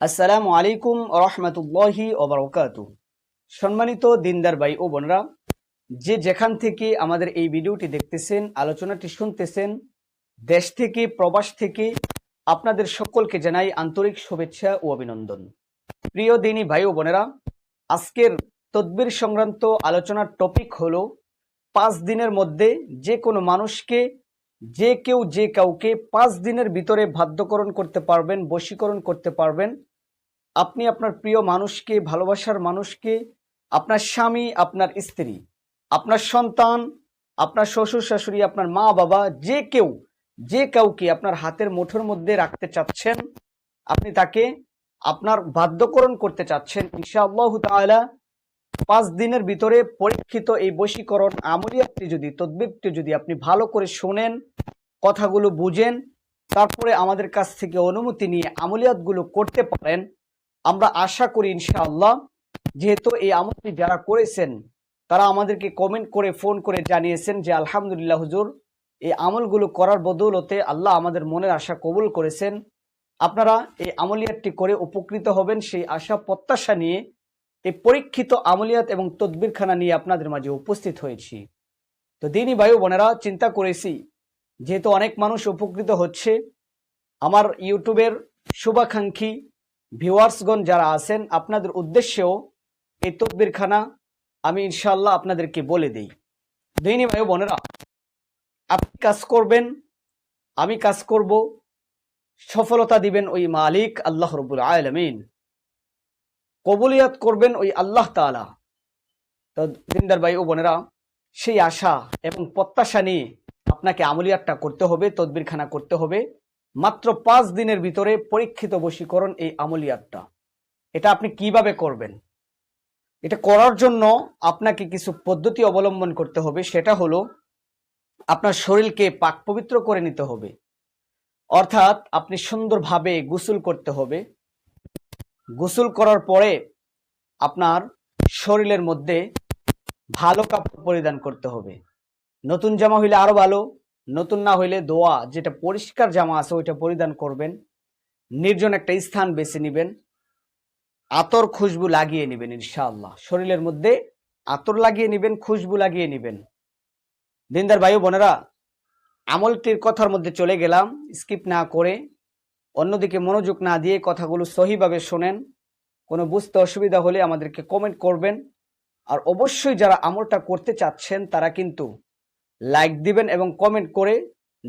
আসসালামু আলাইকুম রহমতুল্লাহি ওবরকাতু সম্মানিত দিনদার ভাই ও বোনরা, যে যেখান থেকে আমাদের এই ভিডিওটি দেখতেছেন, আলোচনাটি শুনতেছেন, দেশ থেকে, প্রবাস থেকে, আপনাদের সকলকে জানাই আন্তরিক শুভেচ্ছা ও অভিনন্দন। প্রিয় দিনী ভাই ও বোনেরা, আজকের তদবির সংক্রান্ত আলোচনার টপিক হলো, পাঁচ দিনের মধ্যে যে কোনো মানুষকে, যে কেউ যে কাউকে পাঁচ দিনের ভিতরে বাধ্যকরণ করতে পারবেন, বশীকরণ করতে পারবেন আপনি আপনার প্রিয় মানুষকে, ভালোবাসার মানুষকে, আপনার স্বামী, আপনার স্ত্রী, আপনার সন্তান, আপনার শ্বশুর, শাশুড়ি, আপনার মা, বাবা, যে কেউ, যে কাউকে আপনার হাতের মুঠোর মধ্যে রাখতে চাচ্ছেন, আপনি তাকে আপনার বাধ্যকরণ করতে চাচ্ছেন, ইনশাআল্লাহ তাআলা পাঁচ দিনের ভিতরে পরীক্ষিত এই বশীকরণ আমলিয়াতটি যদি, তদবিরটি যদি আপনি ভালো করে শোনেন, কথাগুলো বুঝেন, তারপরে আমাদের কাছ থেকে অনুমতি নিয়ে আমলিয়াতগুলো করতে পারেন আমরা আশা করি ইনশাআল্লাহ, যেহেতু এই আমলটি যারা করেছেন, তারা আমাদেরকে কমেন্ট করে ফোন করে জানিয়েছেন যে, আলহামদুলিল্লাহ হুজুর, এই আমলগুলো করার বদৌলতে আল্লাহ আমাদের মনের আশা কবুল করেছেন। আপনারা এই আমলিয়াতটি করে উপকৃত হবেন সেই আশা প্রত্যাশা নিয়ে এই পরীক্ষিত আমলিয়াত এবং তদবিরখানা নিয়ে আপনাদের মাঝে উপস্থিত হয়েছি। তো দিনই বায়ু বোনেরা, চিন্তা করেছি, যেহেতু অনেক মানুষ উপকৃত হচ্ছে, আমার ইউটিউবের শুভাকাঙ্ক্ষী ভিউয়ার্সগণ যারা আছেন, আপনাদের উদ্দেশ্যেও এই তদবিরখানা আমি ইনশাল্লাহ আপনাদেরকে বলে দিই। দিনী ভাই বোনেরা, আপনি কাজ করবেন, আমি কাজ করব, সফলতা দিবেন ওই মালিক আল্লাহ রবুল আলমিন। কবুলিয়াত করবেন ওই আল্লাহ তালা তো দিনদার ভাই ও বোনেরা, সেই আশা এবং প্রত্যাশা নিয়ে আপনাকে আমলিয়াতটা করতে হবে, তদবিরখানা করতে হবে। মাত্র পাঁচ দিনের ভিতরে পরীক্ষিত বশীকরণ এই আমলিয়াতটা। এটা আপনি কীভাবে করবেন? এটা করার জন্য আপনাকে কিছু পদ্ধতি অবলম্বন করতে হবে। সেটা হলো, আপনার শরীরকে পাক পবিত্র করে নিতে হবে। অর্থাৎ আপনি সুন্দরভাবে গোসল করতে হবে। গোসল করার পরে আপনার শরীরের মধ্যে ভালো কাপড় পরিধান করতে হবে। নতুন জামা হইলে আরও ভালো। নতুন না হইলে দোয়া যেটা পরিষ্কার জামা আছে ওইটা পরিধান করবেন। নির্জন একটা স্থান বেছে নিবেন। আতর, খুশবু লাগিয়ে নেবেন ইনশাআল্লাহ। শরীরের মধ্যে আতর লাগিয়ে নেবেন, খুশবু লাগিয়ে নেবেন। দিনদার ভাই বোনেরা, আমলটির কথার মধ্যে চলে গেলাম। স্কিপ না করে অন্যদিকে মনোযোগ না দিয়ে কথাগুলো সহিভাবে শোনেন। কোনো বুঝতে অসুবিধা হলে আমাদেরকে কমেন্ট করবেন। আর অবশ্যই যারা আমলটা করতে চাচ্ছেন, তারা কিন্তু লাইক দিবেন এবং কমেন্ট করে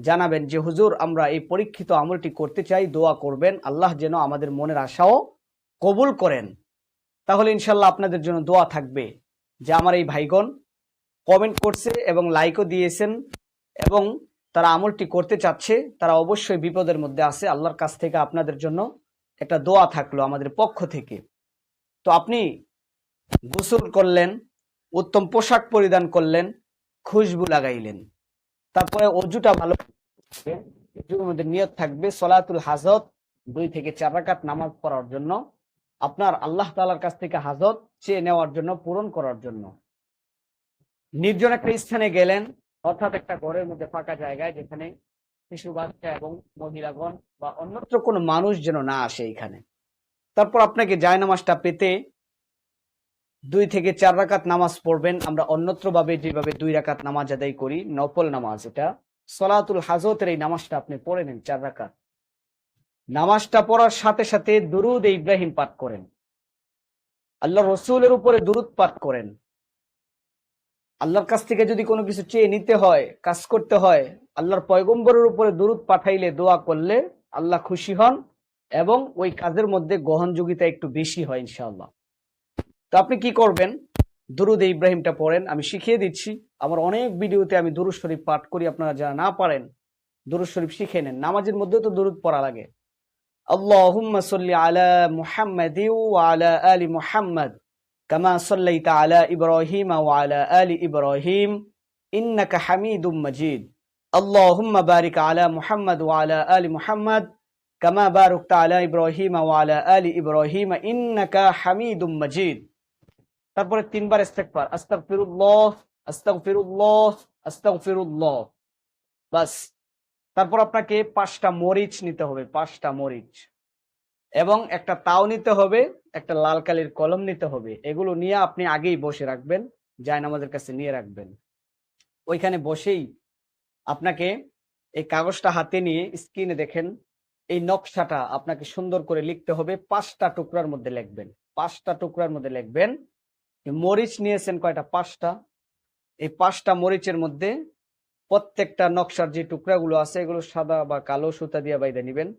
জানাবেন যে, হুজুর, আমরা এই পরীক্ষিত আমলটি করতে চাই, দোয়া করবেন। আল্লাহ যেন আমাদের মনের আশাও কবুল করেন। তাহলে ইনশাল্লাহ আপনাদের জন্য দোয়া থাকবে যে, আমার এই ভাইগণ কমেন্ট করছে এবং লাইকও দিয়েছেন এবং তারা আমলটি করতে চাচ্ছে। তারা অবশ্যই বিপদের মধ্যে আছে। আল্লাহর কাছ থেকে আপনাদের জন্য একটা দোয়া থাকল আমাদের পক্ষ থেকে। তো আপনি গোসল করলেন, উত্তম পোশাক পরিধান করলেন খুশবু লাগাইলেন। তারপরে অজুটা ভালো মধ্যে নিয়ত থাকবে সলাতুল হাজত, দুই থেকে চার রাকাত নামাজ পড়ার জন্য। আপনার আল্লাহ তালার কাছ থেকে হাজত চেয়ে নেওয়ার জন্য, পূরণ করার জন্য। নির্জন একটা স্থানে গেলেন অর্থাৎ একটা ঘরের মধ্যে ফাঁকা জায়গায় যেখানে শিশু, বাচ্চা এবং মহিলাগণ বা অন্যত্র কোনো মানুষ যেন না আসে এখানে। তারপর আপনাকে জায়নামাজটা পেতে দুই থেকে চার রাকাত নামাজ পড়বেন। আমরা অন্যত্র ভাবে যেভাবে দুই রাকাত নামাজ আদায় করি, নফল নামাজ এটা। সলাতুল হাজতের এই নামাজটা আপনি পড়ে নেন চার রাকাত। নামাজটা পড়ার সাথে সাথে দুরুদ ইব্রাহিম পাঠ করেন। আল্লাহ রসুলের উপরে দুরুদ পাঠ করেন। আল্লাহর কাছ থেকে যদি কোনো কিছু চেয়ে নিতে হয়, কাজ করতে হয়, আল্লাহর পয়গম্বরের উপরে দুরুদ পাঠাইলে দোয়া করলে আল্লাহ খুশি হন এবং ওই কাজের মধ্যে গ্রহণযোগিতা একটু বেশি হয় ইনশাআল্লাহ। তো আপনি কি করবেন? দুরুদ ইব্রাহিমটা পড়েন। আমি শিখিয়ে দিচ্ছি। আমার অনেক ভিডিওতে আমি দুরুদ শরীফ পাঠ করি। আপনারা যারা না পারেন, দুরুদ শরীফ শিখে নেন। নামাজের মধ্যেও তো দুরুদ পড়া লাগে। আল্লাহুম্মা সাল্লি আলা মুহাম্মাদি ওয়া আলা আলি মুহাম্মাদ, কামা সাল্লাইতা আলা ইব্রাহিম ওয়া আলা আলি ইব্রাহিম, ইন্নাকা হামিদুম মাজিদ। আল্লাহুম্মা বারিক আলা মুহাম্মাদ ওয়া আলা আলি মুহাম্মাদ, কামা বারাকতা আলা ইব্রাহিম ওয়া আলা আলি ইব্রাহিম, ইন্নাকা হামিদুম মাজিদ। তারপরে তিনবার ইস্তেগফার, আস্তাগফিরুল্লাহ আস্তাগফিরুল্লাহ আস্তাগফিরুল্লাহ। বাস। তারপর আপনাকে পাঁচটা মরিচ নিতে হবে, পাঁচটা মরিচ। এবং একটা তাও নিতে হবে, একটা লাল কালির কলম নিতে হবে। এগুলো নিয়ে আপনি আগেই বসে রাখবেন জায়ন আমাদের কাছে নিয়ে রাখবেন। ওইখানে বসেই আপনাকে এই কাগজটা হাতে নিয়ে স্ক্রিনে দেখেন, এই নকশাটা আপনাকে সুন্দর করে লিখতে হবে, পাঁচটা টুকরার মধ্যে লিখবেন, পাঁচটা টুকরার মধ্যে লিখবেন। মরিচ নিয়েছেন কয়টা? পাঁচটা। এই পাঁচটা মরিচের মধ্যে প্রত্যেকটা নকশার যে টুকরাগুলো আছে, এগুলো সাদা বা কালো সুতা দিয়ে বাইদে নিবেন।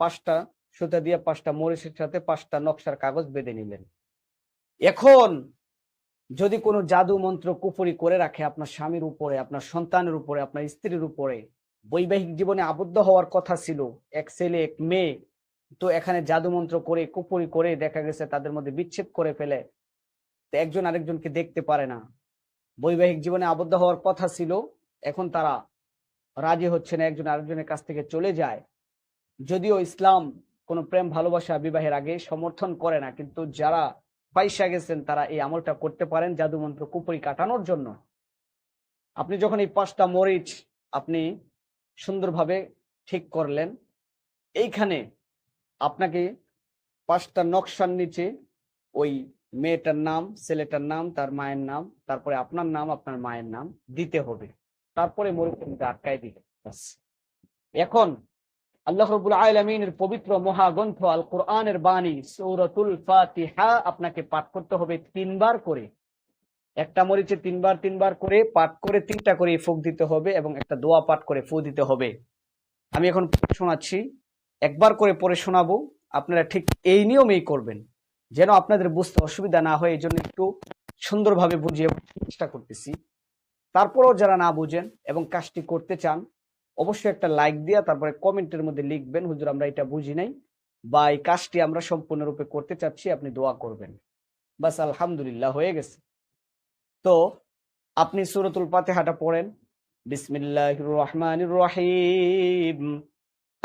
পাঁচটা সুতা দিয়ে পাঁচটা মরিচের সাথে পাঁচটা নকশার কাগজ বেঁধে নিলেন এখন যদি কোনো জাদু মন্ত্র কুপুরি করে রাখে আপনার স্বামীর উপরে, আপনার সন্তানের উপরে, আপনার স্ত্রীর উপরে, বৈবাহিক জীবনে আবদ্ধ হওয়ার কথা ছিল, এক ছেলে, এক মেয়ে, তো এখানে জাদু মন্ত্র করে কুপুরি করে দেখা গেছে তাদের মধ্যে বিচ্ছেদ করে ফেলে। তো একজন আরেকজনকে দেখতে পারে না। বৈবাহিক জীবনে আবদ্ধ হওয়ার কথা ছিল, এখন তারা রাজি হচ্ছে না একজন আরেকজনের কাছ থেকে চলে যায়। যদিও ইসলাম কোনো প্রেম, ভালোবাসা, বিবাহের আগে সমর্থন করে না, কিন্তু যারা পয়সা গেছেন, তারা এই আমলটা করতে পারেন জাদু মন্ত্র কুপুরি কাটানোর জন্য। আপনি যখন এই পাঁচটা মরিচ আপনি সুন্দরভাবে ঠিক করলেন, এইখানে আপনাকে পাঁচটা নকশার নিচে ওই মেয়েটার নাম, ছেলেটার নাম, তার মায়ের নাম, তারপরে আপনার নাম, আপনার মায়ের নাম দিতে হবে। তারপরে মধ্যে আটকায় দিতে এখন আল্লাহ রবুল আলমিনের পবিত্র মহাগ্রন্থ আল কোরআনের বাণী, সৌরতুল ফাতিহা আপনাকে পাঠ করতে হবে তিনবার করে। একটা মরিচে তিনবার তিনবার করে পাঠ করে তিনটা করে ফুক দিতে হবে এবং একটা দোয়া পাঠ করে ফু দিতে হবে। আমি এখন শোনাচ্ছি। একবার করে পরে শোনাবো। আপনারা ঠিক এই নিয়মেই করবেন। যেন আপনাদের বুঝতে অসুবিধা না হয় এই জন্য একটু সুন্দরভাবে বুঝিয়ে চেষ্টা করতেছি। তারপরেও যারা না বুঝেন এবং কাজটি করতে চান, অবশ্যই একটা লাইক দিয়া তারপরে কমেন্টের মধ্যে লিখবেন, হুজুর, আমরা এটা বুঝি নাই বা এই কাজটি আমরা সম্পূর্ণরূপে করতে চাচ্ছি, আপনি দোয়া করবেন। বাস, আলহামদুলিল্লাহ, হয়ে গেছে। তো আপনি সুরতুল পাতে পাতেহাটা পড়েন। বিসমিল্লাহ রহমান রহিম।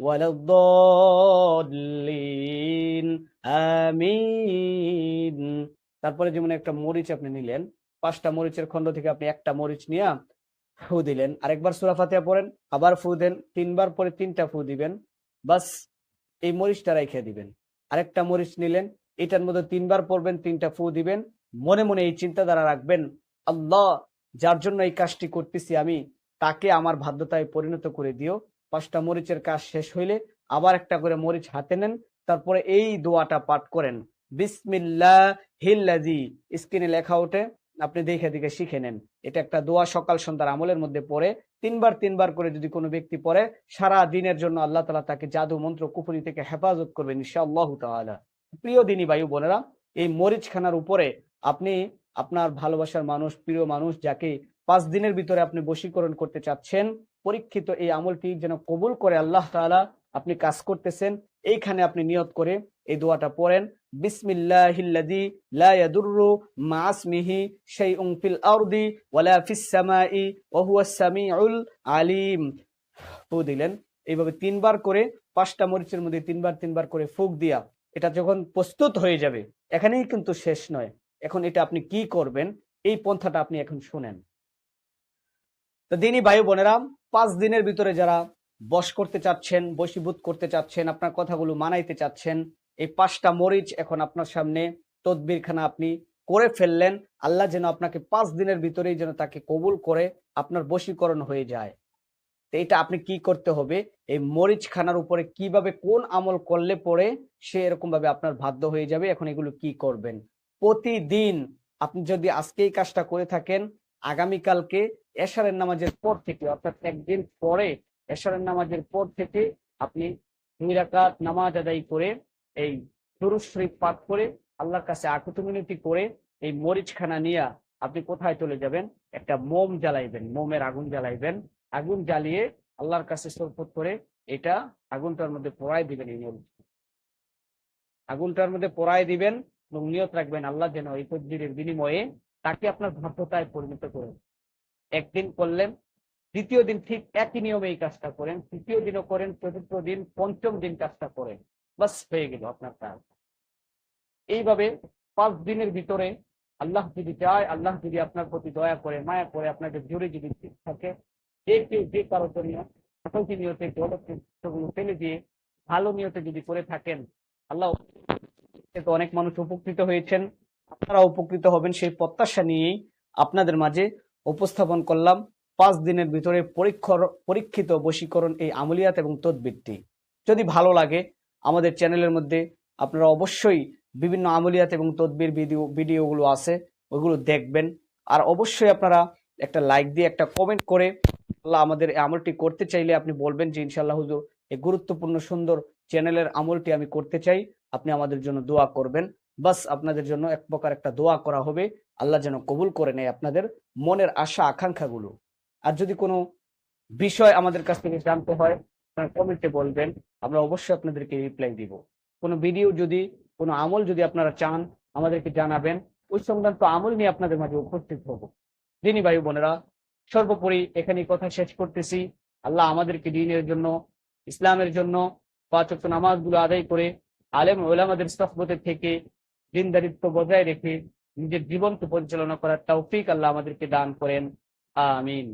ولا الضالين آمين তারপরে যেমন একটা মরিচ আপনি নিলেন পাঁচটা মরিচের খণ্ড থেকে আপনি একটা মরিচ নিয়ে ফু দিলেন আরেকবার সুরা ফাতিহা পড়েন আবার ফু দেন তিনবার পরে তিনটা ফু দিবেন বাস এই মরিচটা রেখে দিবেন আরেকটা মরিচ নিলেন এটার মধ্যে তিনবার পড়বেন তিনটা ফু দিবেন মনে মনে এই চিন্তাধারা রাখবেন আল্লাহ যার জন্য এই কাজটি করতেছি আমি তাকে আমার বাধ্যতায় পরিণত করে দিও পাঁচটা মরিচের কাজ শেষ হইলে আবার একটা করে মরিচ হাতে নেন, তারপরে এই দোয়াটা পাঠ করেন। বিসমিল্লাহ হিল্লাজি স্ক্রিনে লেখা ওঠে, আপনি দেখে দেখে শিখে নেন। এটা একটা দোয়া সকাল সন্ধ্যার আমলের মধ্যে পড়ে, তিনবার তিনবার করে যদি কোনো ব্যক্তি পড়ে, সারা দিনের জন্য আল্লাহ তালা তাকে জাদু মন্ত্র কুপুরি থেকে হেফাজত করবেন ইনশাআল্লাহ তাআলা। প্রিয় দিনী বায়ু বোনেরা, এই মরিচ খানার উপরে আপনি আপনার ভালোবাসার মানুষ, প্রিয় মানুষ যাকে পাঁচ দিনের ভিতরে আপনি বশীকরণ করতে চাচ্ছেন পরীক্ষিত এই আমলটি যেন কবুল করে আল্লাহ তাআলা আপনি কাজ করতেছেন, এইখানে আপনি নিয়ত করে এই দোয়াটা পড়েন এইভাবে তিনবার করে পাঁচটা মরিচের মধ্যে তিনবার তিনবার করে ফুক দিয়া এটা যখন প্রস্তুত হয়ে যাবে, এখানেই কিন্তু শেষ নয়। এখন এটা আপনি কি করবেন, এই পন্থাটা আপনি এখন শুনেন। তো দিনই বায়ু বোনেরা পাঁচ দিনের ভিতরে যারা বশ করতে চাচ্ছেন বশীভূত করতে চাচ্ছেন, আপনার কথাগুলো মানাইতে চাচ্ছেন, এই পাঁচটা মরিচ এখন আপনার সামনে তদবিরখানা আপনি করে ফেললেন। আল্লাহ যেন আপনাকে পাঁচ দিনের ভিতরেই যেন তাকে কবুল করে আপনার বশীকরণ হয়ে যায়। তো এটা আপনি কি করতে হবে? এই মরিচ খানার উপরে কীভাবে কোন আমল করলে পরে সে এরকম ভাবে আপনার বাধ্য হয়ে যাবে? এখন এগুলো কি করবেন? প্রতিদিন আপনি যদি আজকে এই কাজটা করে থাকেন, আগামীকালকে এশারের নামাজের পর থেকে, অর্থাৎ একদিন পরে এশারের নামাজের পর থেকে আপনি দুই রাকাত নামাজ আদায় করে, এই শরীফ পাঠ করে, আল্লাহর কাছে আকুতি মিনতি করে, এই মরিচখানা নিয়ে আপনি কোথায় চলে যাবেন? একটা মোম জ্বালাইবেন, মোমের আগুন জ্বালাইবেন। আগুন জ্বালিয়ে আল্লাহর কাছে সরপত করে এটা আগুনটার মধ্যে পোড়ায় দিবেন এই নিয়ম আগুনটার মধ্যে পোড়ায় দিবেন এবং নিয়ত রাখবেন আল্লাহ যেন এই তদ্বিরের বিনিময়ে তাকে আপনার ভদ্রতায় পরিণত করেন। একদিন করলেন দ্বিতীয় দিন ঠিক একই নিয়মে এই কাজটা করেন, তৃতীয় দিনও করেন, চতুর্থ দিন, পঞ্চম দিন কাজটা করেন। বাস, হয়ে গেল আপনার কাজ। এইভাবে পাঁচ দিনের ভিতরে আল্লাহ যদি চায়, আল্লাহ যদি আপনার প্রতি দয়া করে, মায়া করে, আপনাকে জোরে যদি ঠিক থাকে, যে কেউ যে কারও জন্য সকলকে নিয়তে গলত ফেলে দিয়ে ভালো নিয়তে যদি করে থাকেন, আল্লাহ এতে অনেক মানুষ উপকৃত হয়েছেন। আপনারা উপকৃত হবেন সেই প্রত্যাশা নিয়েই আপনাদের মাঝে উপস্থাপন করলাম। পাঁচ দিনের ভিতরে পরীক্ষর, পরীক্ষিত বশীকরণ এই আমলিয়াত এবং তদবিরটি। যদি ভালো লাগে আমাদের চ্যানেলের মধ্যে, আপনারা অবশ্যই বিভিন্ন আমলিয়াত এবং তদবির ভিডিও, ভিডিওগুলো আছে, ওইগুলো দেখবেন। আর অবশ্যই আপনারা একটা লাইক দিয়ে, একটা কমেন্ট করে আল্লাহ আমাদের আমলটি করতে চাইলে আপনি বলবেন যে ইনশাল্লাহ হুজুর, এই গুরুত্বপূর্ণ সুন্দর চ্যানেলের আমলটি আমি করতে চাই। আপনি আমাদের জন্য দোয়া করবেন। বাস আপনাদের জন্য এক প্রকার একটা দোয়া করা হবে। আল্লাহ যেন কবুল করে নেয় আপনাদের মনের আশা, আকাঙ্ক্ষাগুলো। আর যদি কোনো বিষয় আমাদের কাছ থেকে জানতে হয় কমেন্টে বলবেন, আমরা অবশ্যই আপনাদেরকে রিপ্লাই দিব। কোনো ভিডিও যদি, কোনো আমল যদি আপনারা চান, আমাদেরকে জানাবেন। ওই সংক্রান্ত আমল নিয়ে আপনাদের মাঝে উপস্থিত হব। দিনী ভাই বোনেরা, সর্বোপরি এখানে কথা শেষ করতেছি। আল্লাহ আমাদেরকে দিনের জন্য, ইসলামের জন্য পাঁচ নামাজগুলো আদায় করে আলেম ওলামাদের সহবতের থেকে দিনদারিত্ব বজায় রেখে নিজের জীবনকে পরিচালনা করার তৌফিক আল্লাহ আমাদেরকে দান করেন। আমিন।